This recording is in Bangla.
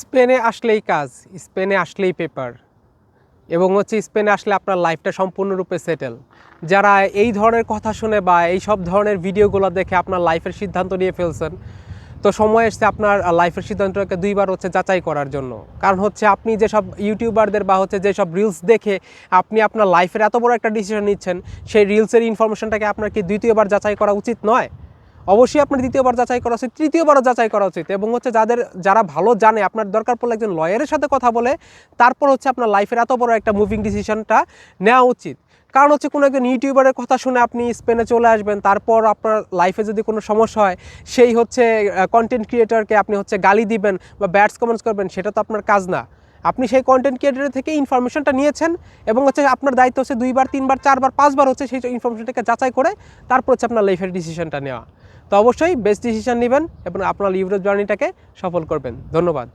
স্পেনে আসলেই কাজ, স্পেনে আসলেই পেপার এবং হচ্ছে স্পেনে আসলে আপনার লাইফটা সম্পূর্ণরূপে সেটেল যারা এই ধরনের কথা শুনে বা এই সব ধরনের ভিডিওগুলো দেখে আপনার লাইফের সিদ্ধান্ত নিয়ে ফেলছেন, তো সময় এসছে আপনার লাইফের সিদ্ধান্তটাকে দুইবার হচ্ছে যাচাই করার জন্য। কারণ হচ্ছে আপনি যেসব ইউটিউবারদের বা হচ্ছে যেসব রিলস দেখে আপনি আপনার লাইফের এত বড় একটা ডিসিশন নিচ্ছেন, সেই রিলসের ইনফরমেশনটাকে আপনার কি দ্বিতীয়বার যাচাই করা উচিত নয়? অবশ্যই আপনার দ্বিতীয়বার যাচাই করা উচিত, তৃতীয়বারও যাচাই করা উচিত এবং হচ্ছে যাদের, যারা ভালো জানে, আপনার দরকার পড়লে একজন লয়ারের সাথে কথা বলে, তারপর হচ্ছে আপনার লাইফের এত বড় একটা মুভিং ডিসিশনটা নেওয়া উচিত। কারণ হচ্ছে কোনো একজন ইউটিউবারের কথা শুনে আপনি স্পেনে চলে আসবেন, তারপর আপনার লাইফে যদি কোনো সমস্যা হয়, সেই হচ্ছে কন্টেন্ট ক্রিয়েটরকে আপনি হচ্ছে গালি দিবেন বা ব্যাডস কমেন্টস করবেন, সেটা তো আপনার কাজ না। আপনি সেই কন্টেন্ট ক্রিয়েটারের থেকে ইনফরমেশনটা নিয়েছেন এবং হচ্ছে আপনার দায়িত্ব হচ্ছে দুইবার, তিনবার, চারবার, পাঁচবার হচ্ছে সেই ইনফরমেশনটাকে যাচাই করে তারপর হচ্ছে আপনার লাইফের ডিসিশনটা নেওয়া। তো অবশ্যই বেস্ট ডিসিশন নেবেন এবং আপনার ইউরোপ জার্নিটাকে সফল করবেন। ধন্যবাদ।